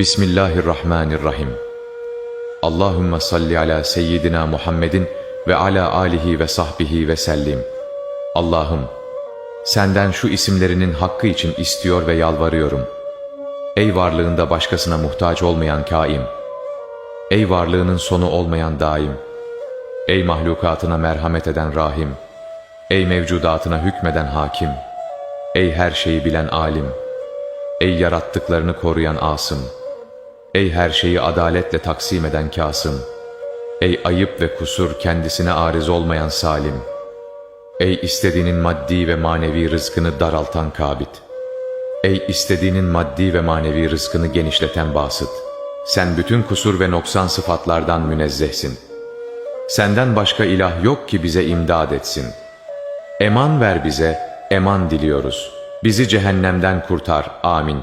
Bismillahirrahmanirrahim. Allahümme salli ala seyyidina Muhammedin ve ala alihi ve sahbihi ve sellim. Allah'ım, senden şu isimlerinin hakkı için istiyor ve yalvarıyorum. Ey varlığında başkasına muhtaç olmayan kaim. Ey varlığının sonu olmayan daim. Ey mahlukatına merhamet eden rahim. Ey mevcudatına hükmeden hakim. Ey her şeyi bilen alim. Ey yarattıklarını koruyan asım. Ey her şeyi adaletle taksim eden Kasım. Ey ayıp ve kusur kendisine ariz olmayan Salim. Ey istediğinin maddi ve manevi rızkını daraltan Kabit. Ey istediğinin maddi ve manevi rızkını genişleten Basıt. Sen bütün kusur ve noksan sıfatlardan münezzehsin. Senden başka ilah yok ki bize imdad etsin. Eman ver bize, eman diliyoruz. Bizi cehennemden kurtar. Amin.